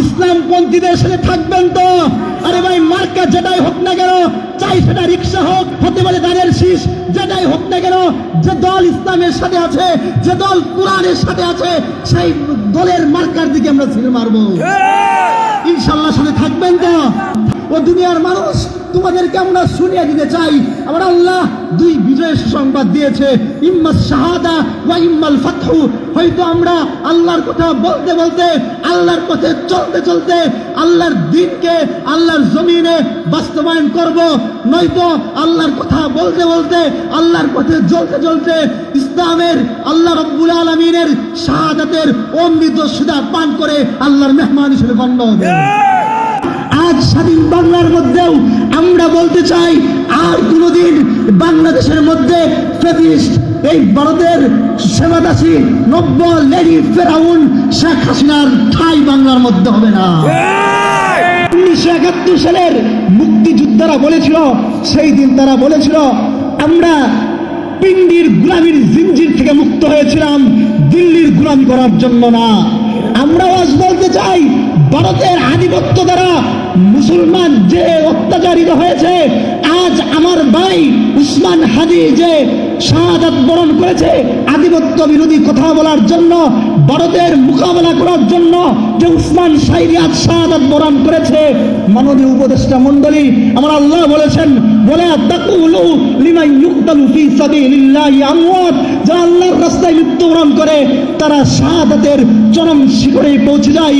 ইসলামপন্থীদের সাথে থাকবেন তো। আরে ভাই মার্কা যেটাই হোক না কেন চাই সেটা রিক্সা হোক হতে পারে দানের শীষ যেটাই হোক না কেন যে দল ইসলামের সাথে আছে যে দল কোরআনের সাথে আছে সেই দলের মার্কার দিকে আমরা ছিঁড়ে মারবো। ইনশাল্লাহ সাথে থাকবেন তো। ও দুনিয়ার মানুষ তোমাদেরকে আমরা শুনিয়ে দিতে চাই? আমার আল্লাহ দুই বিজয়ের সংবাদ দিয়েছে ইম্মা শাহাদা ওয়া ইম্মাল ফাতহু। হয়তো আমরা আল্লাহর কথা বলতে বলতে, আল্লাহর পথে চলতে চলতে আল্লাহর দিনকে, আল্লাহর জমিনে বাস্তবায়ন করব। নয়তো আল্লাহর কথা বলতে বলতে, আল্লাহর পথে চলতে চলতে ইসলামের, আল্লাহ রব্বুল আলমিনের শাহাদাতের অমৃত সুদা পান করে আল্লাহর মেহমান হিসেবে গণ্য হবে। আজ স্বাধীন বাংলার মধ্যেও আমরা বলতে চাই, আর কোনোদিন বাংলাদেশের মধ্যে এই ভারতের সেবাদাসী নব্য লেডি ফেরাউন শেখ হাসিনার ঠাই বাংলার মধ্যে হবে না। উনিশশো একাত্তর সালের মুক্তিযোদ্ধারা বলেছিল, সেই দিন তারা বলেছিল, আমরা পিন্ডির গুলামির জিঞ্জির থেকে মুক্ত হয়েছিলাম, দিল্লির গুলামি করার জন্য না। আমরাও আজ বলতে চাই, ভারতের আধিপত্য দ্বারা মুসলমান যে অত্যাচারিত হয়েছে, আজ আমার ভাই উসমান হাদি যে শাহাদাত বরণ করেছে, আধিপত্য বিরোধী কথা বলার জন্য, ভারতের মোকাবেলা করার জন্য যে উসমান সাইদি আজ শাহাদাত বরণ করেছে, মাননীয় উপদেষ্টা মণ্ডলী, আমার আল্লাহ বলেছেন, বলে তাকুলু আল্লাহর রাস্তায় মৃত্যুবরণ করে, তারা শাহাদাতের চরম শিখরে পৌঁছে যায়।